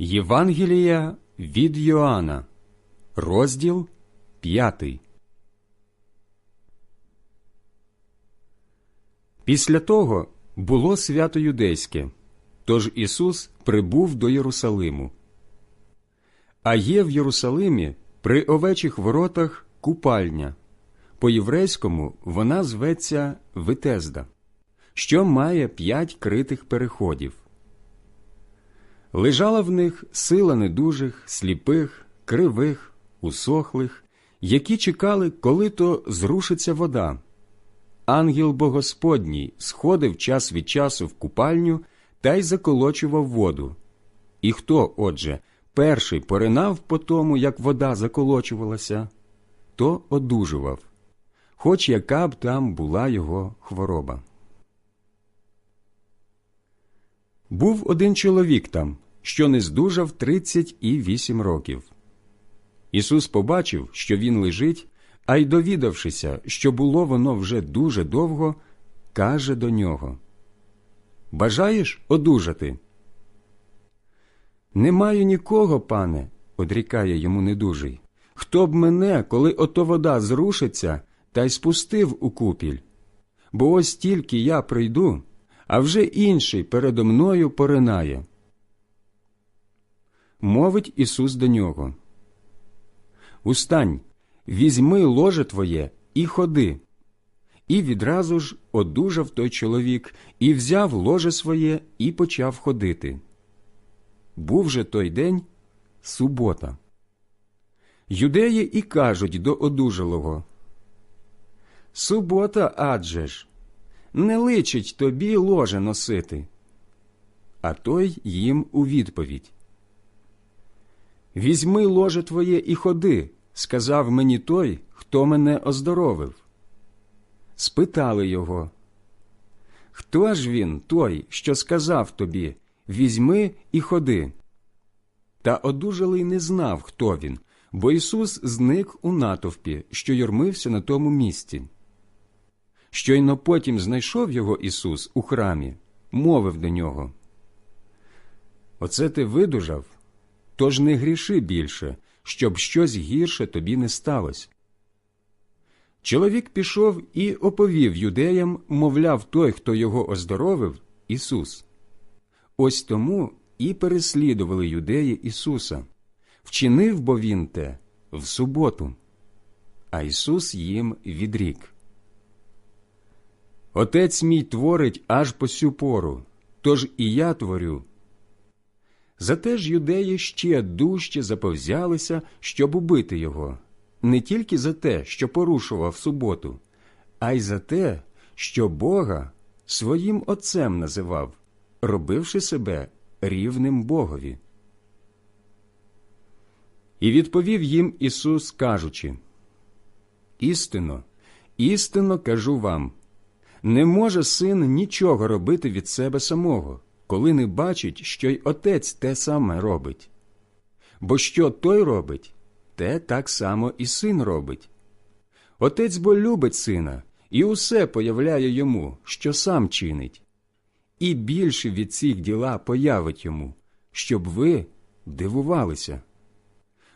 Євангелія від Йоанна, розділ 5. Після того було свято юдейське, тож Ісус прибув до Єрусалиму. А є в Єрусалимі при овечих воротах купальня. По-єврейському вона зветься Витезда, що має п'ять критих переходів. Лежала в них сила недужих, сліпих, кривих, усохлих, які чекали, коли то зрушиться вода. Ангел Богосподній сходив час від часу в купальню та й заколочував воду. І хто, отже, перший поринав по тому, як вода заколочувалася, то одужував, хоч яка б там була його хвороба. Був один чоловік там, що не здужав тридцять і вісім років. Ісус побачив, що він лежить, а й довідавшися, що було воно вже дуже довго, каже до нього Бажаєш одужати? Не маю нікого, пане, одрікає йому недужий. Хто б мене, коли ото вода зрушиться, та й спустив у купіль? Бо ось тільки я прийду, а вже інший передо мною поринає. Мовить Ісус до нього. Устань, візьми ложе твоє і ходи. І відразу ж одужав той чоловік, і взяв ложе своє і почав ходити. Був же той день субота. Юдеї і кажуть до одужалого Субота адже ж, не личить тобі ложе носити. А той їм у відповідь Візьми ложе твоє і ходи, сказав мені той, хто мене оздоровив. Спитали його, Хто ж він, той, що сказав тобі Візьми і ходи? Та одужалий не знав, хто він, бо Ісус зник у натовпі, що юрмився на тому місці. Щойно потім знайшов його Ісус у храмі, мовив до нього. Оце ти видужав, тож не гріши більше, щоб щось гірше тобі не сталося. Чоловік пішов і оповів юдеям, мовляв, той, хто його оздоровив, Ісус. Ось тому і переслідували юдеї Ісуса. Вчинив бо він те в суботу, а Ісус їм відрік. Отець мій творить аж по сю пору, тож і я творю. Зате ж юдеї ще дужче заповзялися, щоб убити його, не тільки за те, що порушував суботу, а й за те, що Бога своїм Отцем називав, робивши себе рівним Богові. І відповів їм Ісус, кажучи Істинно, істинно кажу вам не може син нічого робити від себе самого, коли не бачить, що й отець те саме робить. Бо що той робить, те так само і син робить. Отець бо любить сина і усе появляє йому, що сам чинить, і більше від цих діла появить йому, щоб ви дивувалися.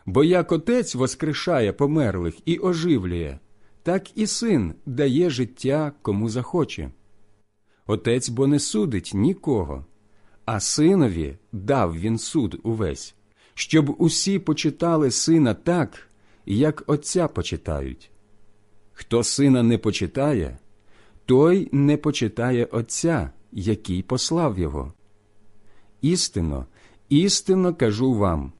Бо як отець воскрешає померлих і оживлює, так і син дає життя кому захоче. Отець бо не судить нікого, а синові дав він суд увесь, щоб усі почитали сина так, як отця почитають. Хто сина не почитає, той не почитає Отця, який послав його. Істинно, істинно кажу вам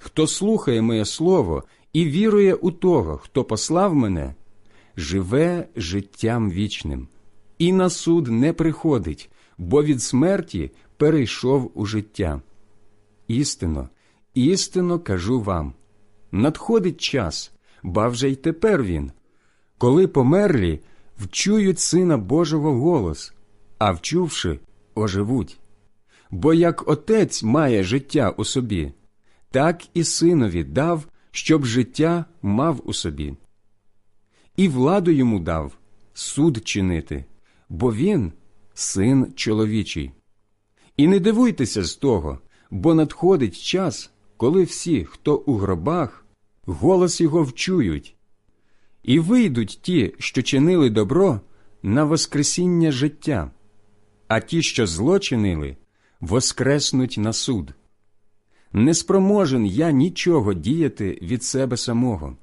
хто слухає моє слово і вірує у того, хто послав мене, живе життям вічним, і на суд не приходить, бо від смерті перейшов у життя. Істинно, істинно кажу вам надходить час, ба вже й тепер він, коли померлі вчують Сина Божого голос, а вчувши, оживуть. Бо як отець має життя у собі, так і синові дав, щоб життя мав у собі. І владу йому дав суд чинити, бо він син чоловічий. І не дивуйтеся з того, бо надходить час, коли всі, хто у гробах, голос його вчують, і вийдуть ті, що чинили добро, на воскресіння життя, а ті, що зло чинили, воскреснуть на суд. Не спроможен я нічого діяти від себе самого.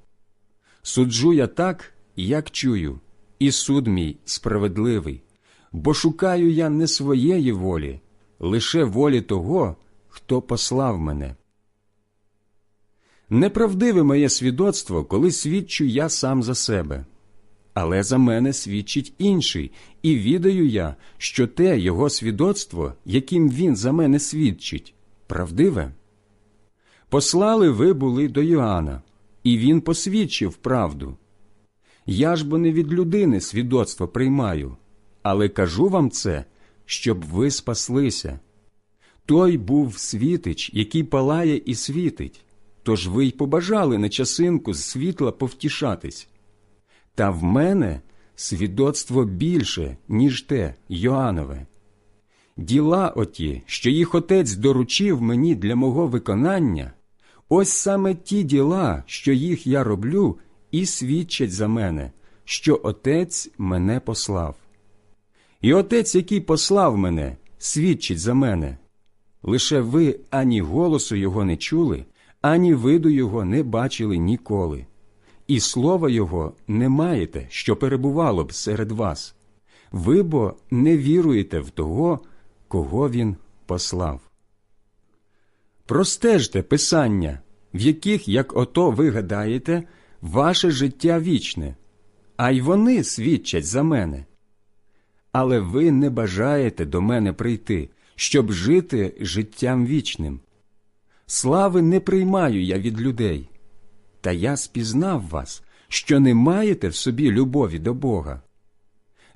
Суджу я так, як чую, і суд мій справедливий, бо шукаю я не своєї волі, лише волі того, хто послав мене. Неправдиве моє свідоцтво, коли свідчу я сам за себе, але за мене свідчить інший, і відаю я, що те його свідоцтво, яким він за мене свідчить, правдиве. Послали ви були до Йоанна, і він посвідчив правду. Я ж бо не від людини свідоцтво приймаю, але кажу вам це, щоб ви спаслися. Той був світич, який палає і світить, тож ви й побажали на часинку з світла повтішатись. Та в мене свідоцтво більше, ніж те Йоанове. Діла оті, що їх отець доручив мені для мого виконання, ось саме ті діла, що їх я роблю, і свідчать за мене, що отець мене послав. І отець, який послав мене, свідчить за мене. Лише ви ані голосу його не чули, ані виду його не бачили ніколи, і слова його не маєте, що перебувало б серед вас. Ви бо не віруєте в того, кого він послав. Простежте писання, в яких, як ото ви гадаєте, ваше життя вічне, а й вони свідчать за мене. Але ви не бажаєте до мене прийти, щоб жити життям вічним. Слави не приймаю я від людей, та я спізнав вас, що не маєте в собі любові до Бога.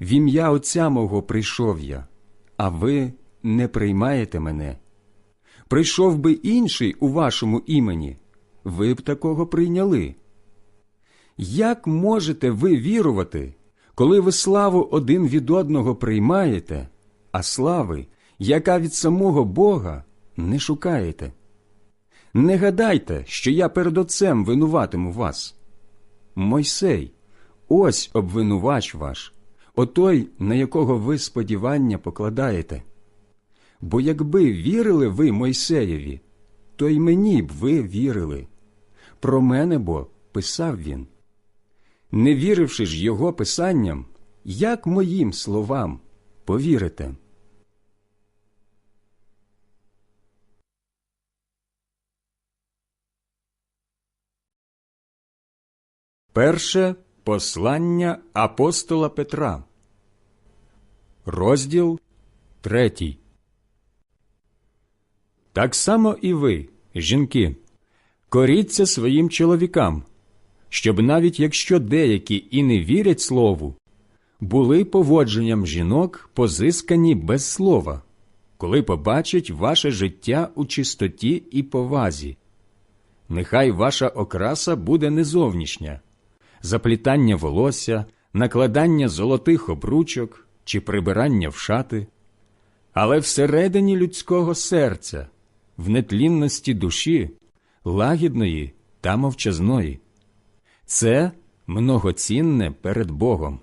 В ім'я Отця мого прийшов я, а ви не приймаєте мене. Прийшов би інший у вашому імені, ви б такого прийняли. Як можете ви вірувати, коли ви славу один від одного приймаєте, а слави, яка від самого Бога, не шукаєте? Не гадайте, що я перед Отцем винуватиму вас. Мойсей, ось обвинувач ваш, отой, на якого ви сподівання покладаєте. Бо якби вірили ви Мойсеєві, то й мені б ви вірили. Про мене бо писав він. Не віривши ж його писанням, як моїм словам повірите? Перше послання апостола Петра, розділ третій. Так само і ви, жінки, коріться своїм чоловікам, щоб навіть якщо деякі і не вірять слову, були поводженням жінок позискані без слова, коли побачать ваше життя у чистоті і повазі. Нехай ваша окраса буде не зовнішня, заплітання волосся, накладання золотих обручок чи прибирання в шати, але всередині людського серця, в нетлінності душі, лагідної та мовчазної. Це многоцінне перед Богом.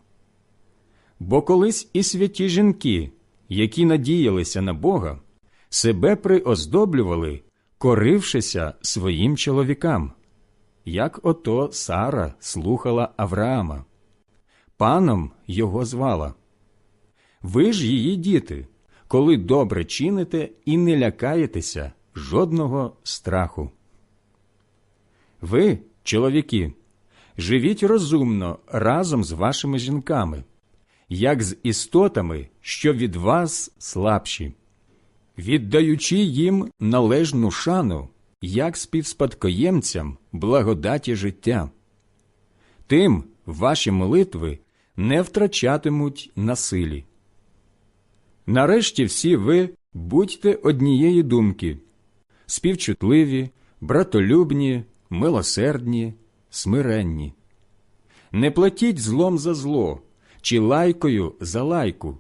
Бо колись і святі жінки, які надіялися на Бога, себе приоздоблювали, корившися своїм чоловікам, як ото Сара слухала Авраама. Паном його звала. Ви ж її діти, коли добре чините і не лякаєтеся жодного страху. Ви, чоловіки, живіть розумно разом з вашими жінками, як з істотами, що від вас слабші, віддаючи їм належну шану, як співспадкоємцям благодаті життя. Тим ваші молитви не втрачатимуть на силі. Нарешті всі ви будьте однієї думки співчутливі, братолюбні, милосердні, смиренні. Не платіть злом за зло чи лайкою за лайку,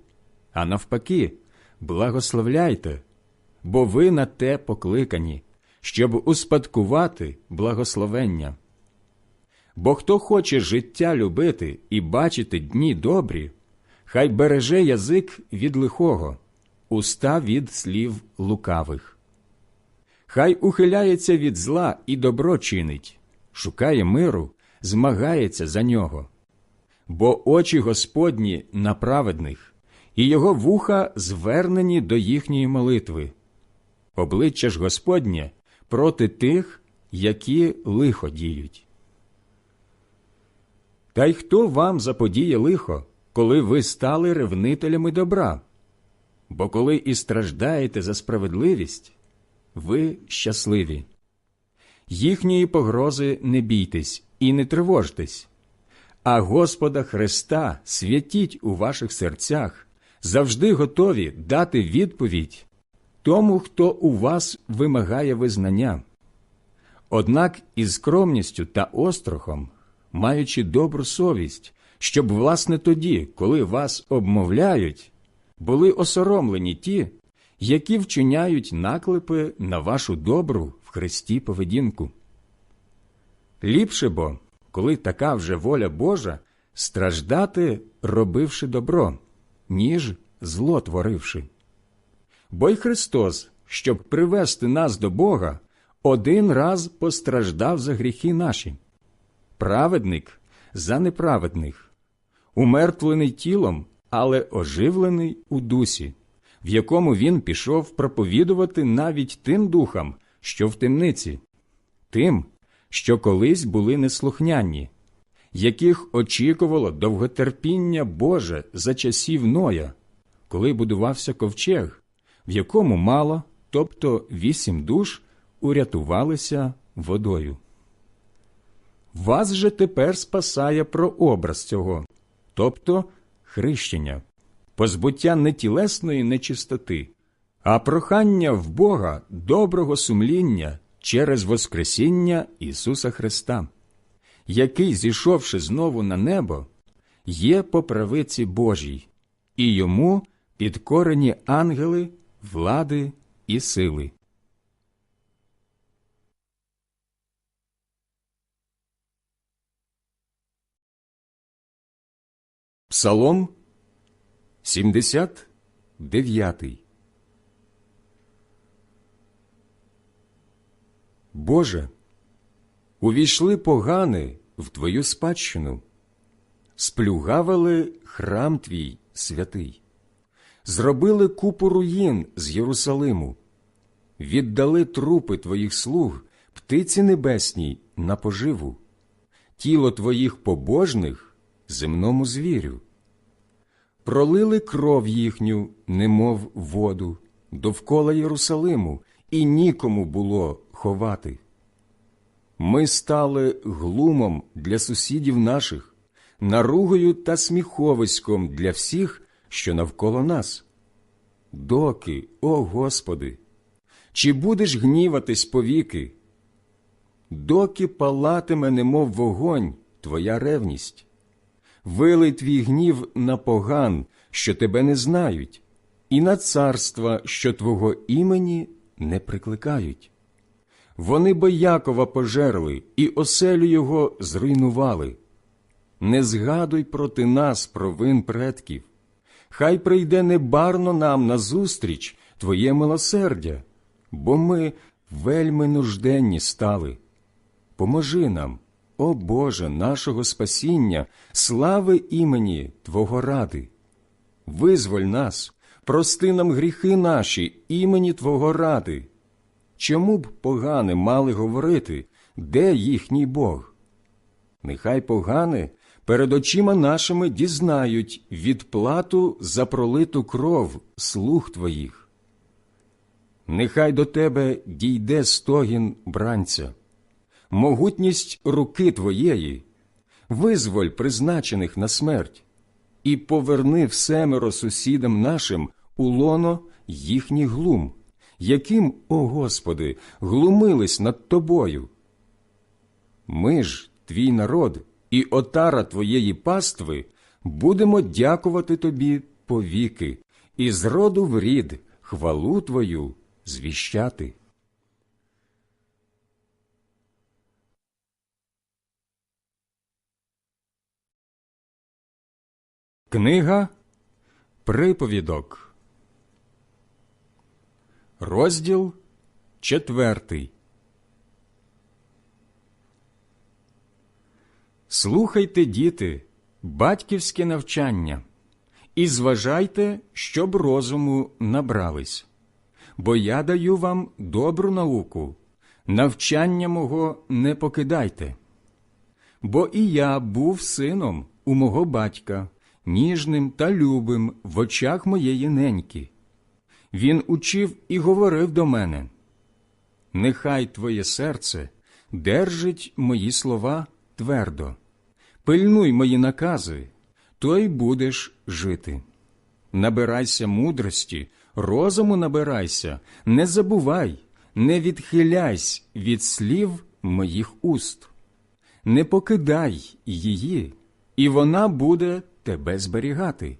а навпаки, благословляйте, бо ви на те покликані, щоб успадкувати благословення. Бо хто хоче життя любити і бачити дні добрі, хай береже язик від лихого, уста від слів лукавих. Хай ухиляється від зла і добро чинить, шукає миру, змагається за нього. Бо очі Господні на праведних, і його вуха звернені до їхньої молитви. Обличчя ж Господнє проти тих, які лихо діють. Та й хто вам заподіє лихо, коли ви стали ревнителями добра? Бо коли і страждаєте за справедливість, ви щасливі. Їхньої погрози не бійтесь і не тривожтесь, а Господа Христа святіть у ваших серцях, завжди готові дати відповідь тому, хто у вас вимагає визнання. Однак із скромністю та острохом, маючи добру совість, щоб, власне, тоді, коли вас обмовляють, були осоромлені ті, які вчиняють наклепи на вашу добру Христі поведінку. Ліпше бо, коли така вже воля Божа, страждати, робивши добро, ніж зло творивши. Бо й Христос, щоб привести нас до Бога, один раз постраждав за гріхи наші, праведник за неправедних, умертвлений тілом, але оживлений у дусі, в якому він пішов проповідувати навіть тим духам, що в темниці, тим, що колись були неслухняні, яких очікувало довготерпіння Боже за часів Ноя, коли будувався ковчег, в якому мало, тобто вісім душ, урятувалися водою. Вас же тепер спасає прообраз цього, тобто хрещення, позбуття не тілесної нечистоти, а прохання в Бога доброго сумління через Воскресіння Ісуса Христа, який, зійшовши знову на небо, є по правиці Божій, і йому підкорені ангели, влади і сили. Псалом 79 Боже, увійшли погани в Твою спадщину, сплюгавили храм Твій святий, зробили купу руїн з Єрусалиму, віддали трупи Твоїх слуг, птиці небесній на поживу, тіло Твоїх побожних земному звірю. Пролили кров їхню, немов воду, довкола Єрусалиму, і нікому було ховати. Ми стали глумом для сусідів наших, наругою та сміховиськом для всіх, що навколо нас. Доки, о Господи, чи будеш гніватись повіки? Доки палатиме, немов вогонь, Твоя ревність? Вилий твій гнів на поган, що тебе не знають, і на царства, що твого імені не прикликають. Вони бо Якова пожерли і оселю його зруйнували. Не згадуй проти нас провин предків. Хай прийде небарно нам назустріч Твоє милосердя, бо ми вельми нужденні стали. Поможи нам. О Боже нашого спасіння, слави імені Твого ради. Визволь нас, прости нам гріхи наші, імені Твого ради. Чому б погане мали говорити, де їхній Бог? Нехай погане перед очима нашими дізнають відплату за пролиту кров слуг Твоїх. Нехай до Тебе дійде стогін бранця могутність руки Твоєї, визволь призначених на смерть, і поверни всемеро сусідам нашим у лоно їхній глум, яким, о Господи, глумились над Тобою. Ми ж, твій народ і отара Твоєї пастви, будемо дякувати Тобі повіки, і з роду в рід хвалу Твою звіщати. Книга Приповідок, розділ четвертий. Слухайте, діти, батьківське навчання, і зважайте, щоб розуму набрались, бо я даю вам добру науку, навчання мого не покидайте. Бо і я був сином у мого батька ніжним та любим в очах моєї неньки. Він учив і говорив до мене Нехай твоє серце держить мої слова твердо, пильнуй мої накази, то й будеш жити. Набирайся мудрості, розуму набирайся, не забувай, не відхиляйся від слів моїх уст, не покидай її, і вона буде тебе зберігати.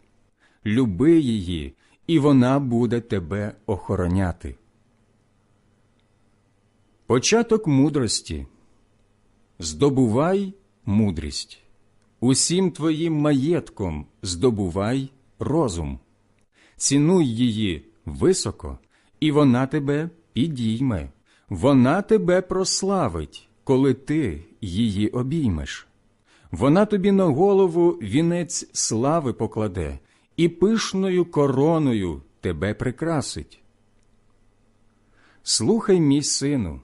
Люби її, і вона буде тебе охороняти. Початок мудрості. Здобувай мудрість. Усім твоїм маєтком здобувай розум. Цінуй її високо, і вона тебе підійме, вона тебе прославить, коли ти її обіймеш. Вона тобі на голову вінець слави покладе і пишною короною тебе прикрасить. Слухай, мій сину,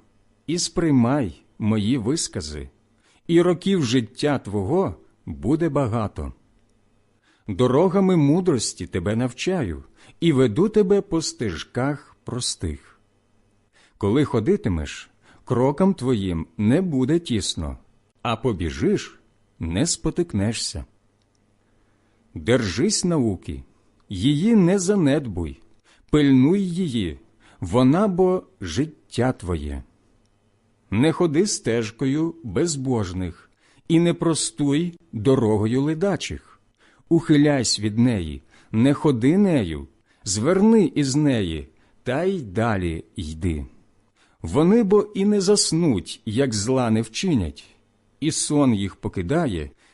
і сприймай мої вискази, і років життя твого буде багато. Дорогами мудрості тебе навчаю і веду тебе по стежках простих. Коли ходитимеш, крокам твоїм не буде тісно, а побіжиш не спотикнешся. Держись науки, її не занедбуй, пильнуй її, вона бо життя твоє. Не ходи стежкою безбожних і не простуй дорогою ледачих. Ухиляйся від неї, не ходи нею, зверни із неї, та й далі йди. Вони бо і не заснуть, як зла не вчинять і сон їх покидає,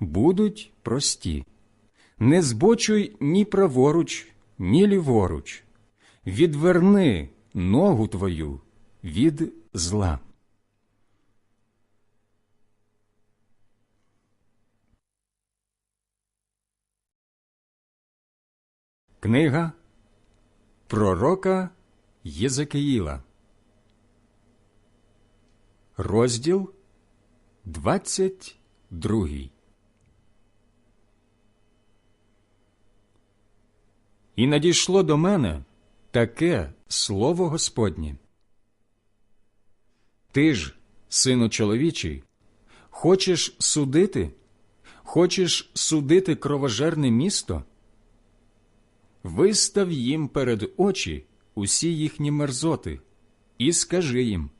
будуть прості. Не збочуй ні праворуч, ні ліворуч, відверни ногу твою від зла. Книга Пророка Єзекиїла, розділ 22 І надійшло до мене таке слово Господнє. Ти ж, сину чоловічий, хочеш судити, хочеш судити кровожерне місто? Вистав їм перед очі усі їхні мерзоти, і скажи їм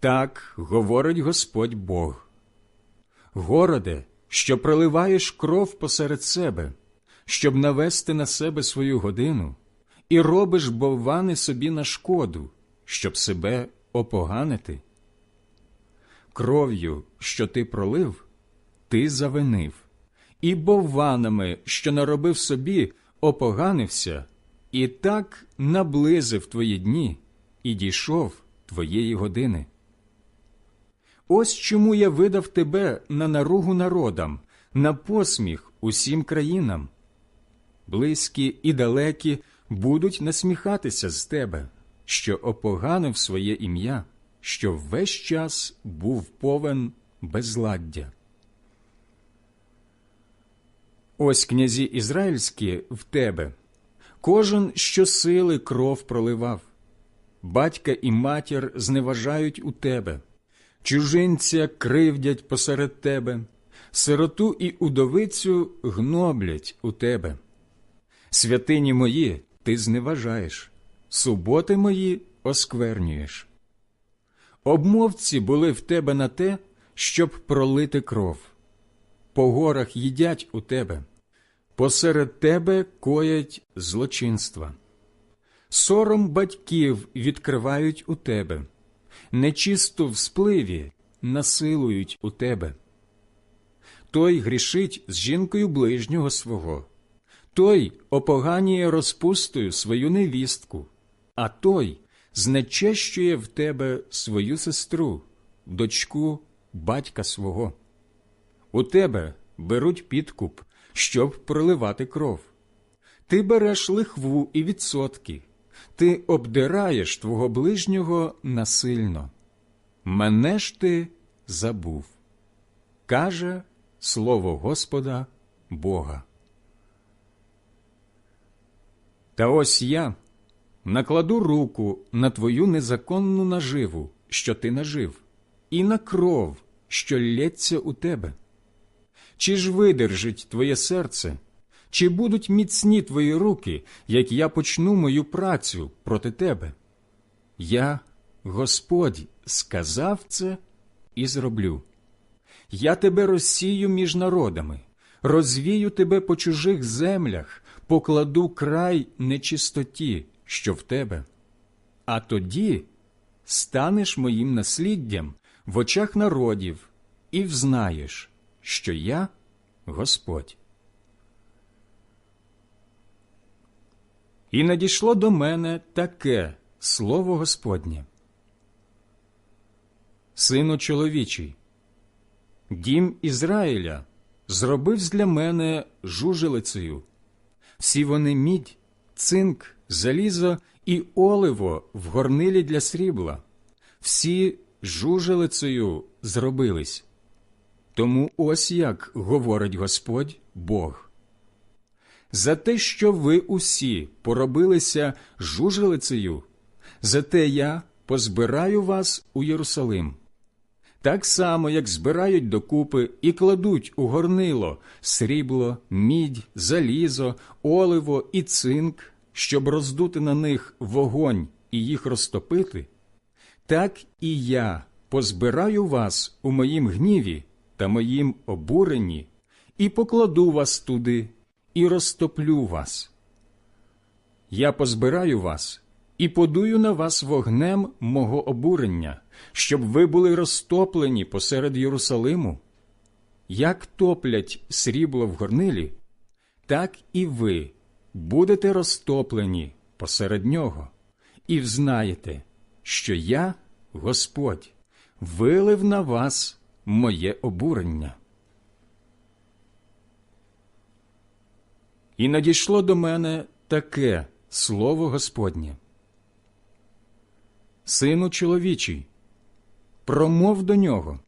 Так говорить Господь Бог. Городе, що проливаєш кров посеред себе, щоб навести на себе свою годину, і робиш боввани собі на шкоду, щоб себе опоганити. Кров'ю, що ти пролив, ти завинив, і бовванами, що наробив собі, опоганився, і так наблизив твої дні, і дійшов твоєї години. Ось чому я видав тебе на наругу народам, на посміх усім країнам. Близькі і далекі будуть насміхатися з тебе, що опоганив своє ім'я, що весь час був повен безладдя. Ось князі ізраїльські в тебе, кожен щосили кров проливав, батька і матір зневажають у тебе, чужинця кривдять посеред тебе, сироту і удовицю гноблять у тебе. Святині мої ти зневажаєш, суботи мої осквернюєш. Обмовці були в тебе на те, щоб пролити кров. По горах їдять у тебе, посеред тебе коять злочинства. Сором батьків відкривають у тебе, нечисту в спливі насилують у тебе. Той грішить з жінкою ближнього свого, той опоганює розпустою свою невістку, а той знечещує в тебе свою сестру, дочку батька свого. У тебе беруть підкуп, щоб проливати кров. Ти береш лихву і відсотки, ти обдираєш твого ближнього насильно. Мене ж ти забув, каже слово Господа Бога. Та ось я накладу руку на твою незаконну наживу, що ти нажив, і на кров, що лється у тебе. Чи ж видержить твоє серце, чи будуть міцні твої руки, як я почну мою працю проти тебе? Я, Господь, сказав це і зроблю. Я тебе розсію між народами, розвію тебе по чужих землях, покладу край нечистоті, що в тебе. А тоді станеш моїм насліддям в очах народів і взнаєш, що я Господь. І надійшло до мене таке слово Господнє. Сину чоловічий, дім Ізраїля зробив для мене жужелицею. Всі вони мідь, цинк, залізо і оливо в горнилі для срібла, всі жужелицею зробились. Тому ось як говорить Господь Бог. За те, що ви усі поробилися жужелицею, за те я позбираю вас у Єрусалим. Так само, як збирають докупи і кладуть у горнило срібло, мідь, залізо, оливо і цинк, щоб роздути на них вогонь і їх розтопити, так і я позбираю вас у моїм гніві та моїм обуренні, і покладу вас туди, і розтоплю вас. Я позбираю вас і подую на вас вогнем мого обурення, щоб ви були розтоплені посеред Єрусалиму. Як топлять срібло в горнилі, так і ви будете розтоплені посеред нього, і взнаєте, що я, Господь, вилив на вас моє обурення. І надійшло до мене таке слово Господнє. Сину чоловічий, промов до нього.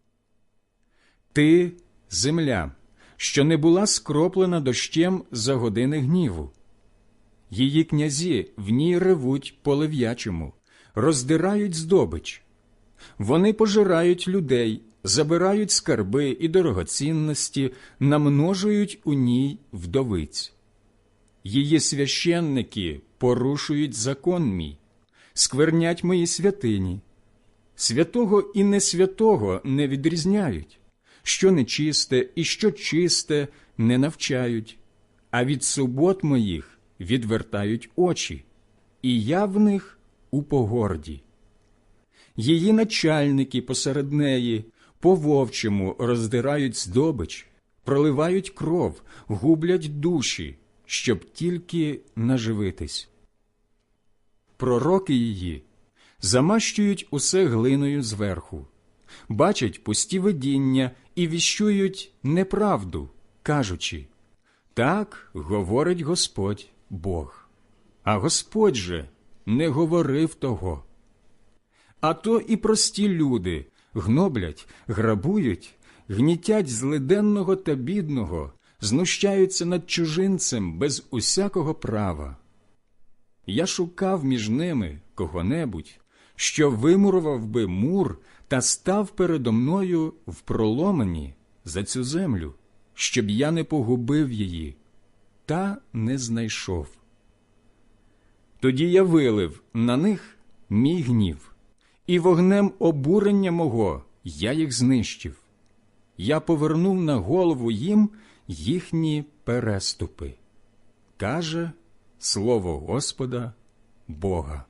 Ти земля, що не була скроплена дощем за години гніву. Її князі в ній ревуть по лев'ячому, роздирають здобич. Вони пожирають людей, забирають скарби і дорогоцінності, намножують у ній вдовиць. Її священники порушують закон мій, сквернять мої святині. Святого і несвятого не відрізняють, що нечисте і що чисте не навчають, а від субот моїх відвертають очі, і я в них у погорді. Її начальники посеред неї по вовчому роздирають здобич, проливають кров, гублять душі, щоб тільки наживитись. Пророки її замащують усе глиною зверху, бачать пусті видіння і віщують неправду, кажучи так говорить Господь Бог. А Господь же не говорив того. А то і прості люди гноблять, грабують, гнітять злиденного та бідного, знущаються над чужинцем без усякого права. Я шукав між ними кого-небудь, що вимурував би мур та став передо мною в проломані за цю землю, щоб я не погубив її, та не знайшов. Тоді я вилив на них мій гнів, і вогнем обурення мого я їх знищив. Я повернув на голову їм їхні переступи. Каже слово Господа Бога.